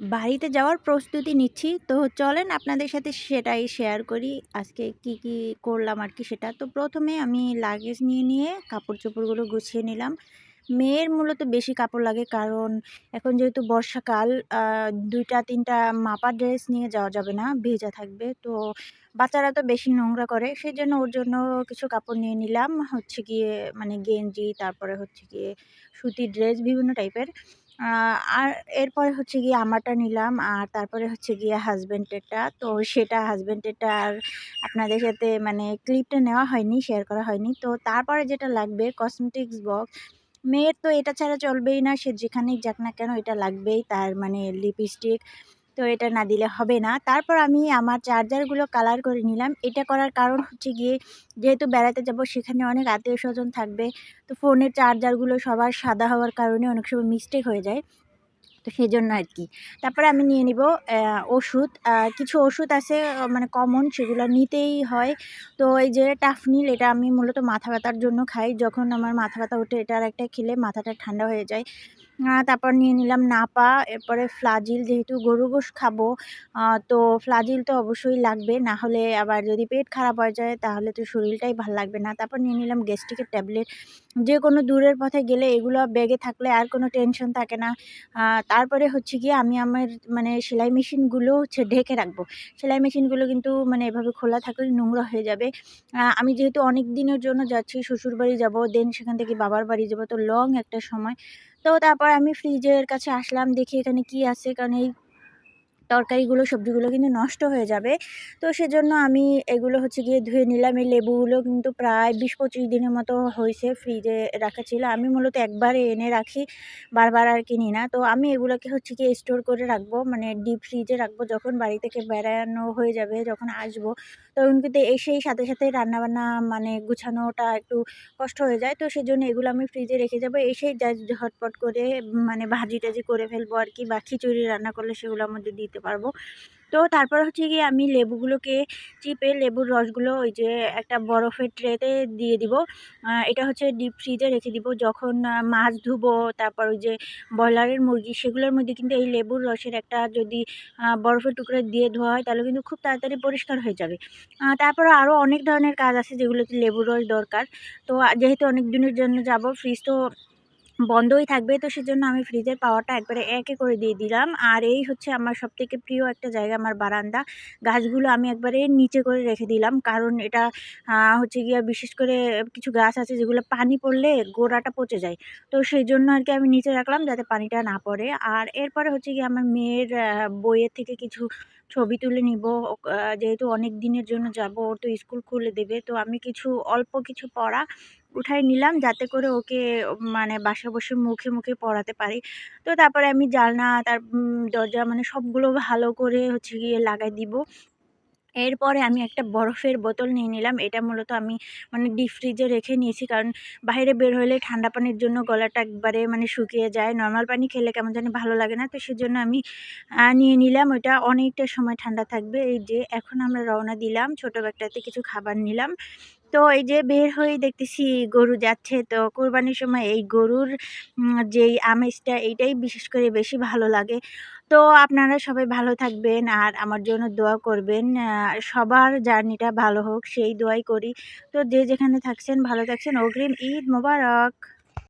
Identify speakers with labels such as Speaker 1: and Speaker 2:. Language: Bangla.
Speaker 1: বাড়িতে যাওয়ার প্রস্তুতি নিচ্ছি। তো চলেন আপনাদের সাথে সেটাই শেয়ার করি। আজকে কি, কি করলাম আর কি সেটা। তো প্রথমে আমি লাগেজ নিয়ে, নিয়ে কাপড়-চোপড়গুলো গুছিয়ে নিলাম। মেয়ের মূলত বেশি কাপড় লাগে কারণ এখন যেহেতু বর্ষাকাল আ ২ টা ৩ টা মাপা ড্রেস নিয়ে যাওয়া যাবে না, ভেজা থাকবে। তো বাচ্চারা তো বেশি নোংরা করে। সেই জন্য ওর জন্য কিছু কাপড় নিয়ে নিলাম। হচ্ছে গিয়ে মানে গেঞ্জি, তারপরে হচ্ছে গিয়ে সুতির ড্রেস বিভিন্ন টাইপের। আর এরপরে হচ্ছে গিয়ে আমারটা নিলাম আর তারপরে হচ্ছে গিয়ে হাজব্যান্ডেরটা তো সেটা হাজব্যান্ডেরটা আর আপনাদের সাথে মানে ক্লিপটা নেওয়া হয়নি, শেয়ার করা হয়নি। তো তারপরে যেটা লাগবে কসমেটিক্স বক্স। মেয়ের তো এটা ছাড়া চলবেই না। সে যেখানেই যাক না কেন এটা লাগবেই। তার মানে লিপস্টিক। তো এটা না দিলে হবে না। তারপর আমি আমার চার্জারগুলো কালার করে নিলাম। এটা করার কারণ হচ্ছে গিয়ে যেহেতু বেড়াতে যাব, সেখানে অনেক আত্মীয় স্বজন থাকবে। তো ফোনের চার্জারগুলো সবার সাদা হওয়ার কারণে অনেক সময় মিস্টেক হয়ে যায়। তো সেই জন্য আর কি তারপরে আমি নিয়ে নিবো ওষুধ। কিছু ওষুধ আছে মানে কমন সেগুলো নিতেই হয়। তো এই যে টাফনিল এটা আমি মূলত মাথা ব্যথার জন্য খাই। যখন আমার মাথা ব্যথা ওঠে, এটার একটা খেলে মাথাটা ঠান্ডা হয়ে যায়। তারপর নিয়ে নিলাম নাপা, এরপরে ফ্লাজিল যেহেতু গরু গোশ খাব তো ফ্লাজিল তো অবশ্যই লাগবে। না হলে আবার যদি পেট খারাপ হয়ে যায় তাহলে তো শরীরটাই ভালো লাগবে না। তারপর নিয়ে নিলাম গ্যাস্ট্রিকের ট্যাবলেট। যে কোনো দূরের পথে গেলে এগুলো ব্যাগে থাকলে আর কোনো টেনশন থাকে না। তারপরে হচ্ছে গিয়ে আমি আমার মানে সেলাই মেশিনগুলো হচ্ছে ঢেকে রাখব। সেলাই মেশিনগুলো কিন্তু মানে এভাবে খোলা থাকলে নোংরা হয়ে যাবে। আমি যেহেতু অনেক দিনের জন্য যাচ্ছি শ্বশুরবাড়ি যাব, দেন সেখান থেকে বাবার বাড়ি যাব। তো লং একটা সময়। তো তারপর আমি ফ্রিজের কাছে আসলাম দেখি এখানে কি আছে কারণ এই তরকারিগুলো, সবজিগুলো কিন্তু নষ্ট হয়ে যাবে। তো সেজন্য আমি এগুলো হচ্ছে গিয়ে ধুয়ে নিলাম। এই লেবুগুলো কিন্তু প্রায় ২০-২৫ দিনের মতো হয়েছে ফ্রিজে রাখা ছিল। আমি মূলত একবারে এনে রাখি, বারবার আর কিনি না। তো আমি এগুলোকে হচ্ছে গিয়ে স্টোর করে রাখব। মানে ডিপ ফ্রিজে রাখব যখন বাড়ি থেকে বেড়ানো হয়ে যাবে, যখন আসব তখন কিন্তু এসেই সাথে, সাথে রান্নাবান্না মানে গুছানোটা একটু কষ্ট হয়ে যায়। তো সেজন্য এগুলো আমি ফ্রিজে রেখে যাব। এসেই যা ঝটপট করে মানে ভাজি-টাজি করে ফেলব আর কি বা খিচুড়ি রান্না করলে সেগুলো আমাদের দিতে পারব। তো তারপর হচ্ছে গিয়ে আমি লেবুগুলোকে চিপে লেবুর রসগুলো ওই যে একটা বরফের ট্রেতে দিয়ে দিব। এটা হচ্ছে ডিপ ফ্রিজে রেখে দিব। যখন মাছ ধুবো, তারপর ওই যে ব্রয়লারের মুরগি সেগুলোর মধ্যে কিন্তু এই লেবুর রসের একটা যদি বরফের টুকরা দিয়ে ধোয়া হয় তাহলে কিন্তু খুব তাড়াতাড়ি পরিষ্কার হয়ে যাবে। তারপরে আরও অনেক ধরনের কাজ আছে যেগুলোতে লেবুর রস দরকার। তো যেহেতু অনেক দিনের জন্য যাব ফ্রিজ তো বন্ধই থাকবে। তো সেজন্য আমি ফ্রিজের পাওয়ারটা একবারে একে করে দিয়ে দিলাম। আর এই হচ্ছে আমার সবথেকে প্রিয় একটা জায়গা আমার বারান্দা। গাছগুলো আমি একবারে নিচে করে রেখে দিলাম। কারণ এটা হচ্ছে গিয়ে বিশেষ করে কিছু গাছ আছে যেগুলো পানি পড়লে গোড়াটা পচে যায়। তো সেই জন্য আর কি আমি নিচে রাখলাম যাতে পানিটা না পড়ে। আর এরপরে হচ্ছে গিয়ে আমার মেয়ের বইয়ের থেকে কিছু ছবি তুলে নিব যেহেতু অনেক দিনের জন্য যাব, ওর তো স্কুল খুলে দেবে। তো আমি কিছু অল্প কিছু পড়া উঠায় নিলাম যাতে করে ওকে মানে বাসায় বসে মুখে, মুখে পড়াতে পারি। তো তারপরে আমি জানলা তার দরজা মানে সবগুলো ভালো করে হচ্ছে গিয়ে লাগাই দিব। এরপরে আমি একটা বরফের বোতল নিয়ে নিলাম। এটা মূলত আমি মানে ডিপ ফ্রিজে রেখে নিয়েছি। কারণ বাইরে বের হলে ঠান্ডা পানির জন্য গলাটা একবারে মানে শুকিয়ে যায়। নর্মাল পানি খেলে কেমন জানি ভালো লাগে না। তো সেজন্য আমি নিয়ে নিলাম ওইটা অনেকটা সময় ঠান্ডা থাকবে। এই যে এখন আমরা রওনা দিলাম। ছোট ব্যাগটাতে কিছু খাবার নিলাম। তো এই যে বের হয়ে দেখতেছি গরু যাচ্ছে। তো কোরবানির সময় এই গরুর যেই আমেজটা, এইটাই বিশেষ করে বেশি ভালো লাগে। তো আপনারা সবাই ভালো থাকবেন আর আমার জন্য দোয়া করবেন। সবার জার্নিটা ভালো হোক, সেই দোয়াই করি। তো যে যেখানে থাকছেন, ভালো থাকছেন। অগ্রিম ঈদ মোবারক।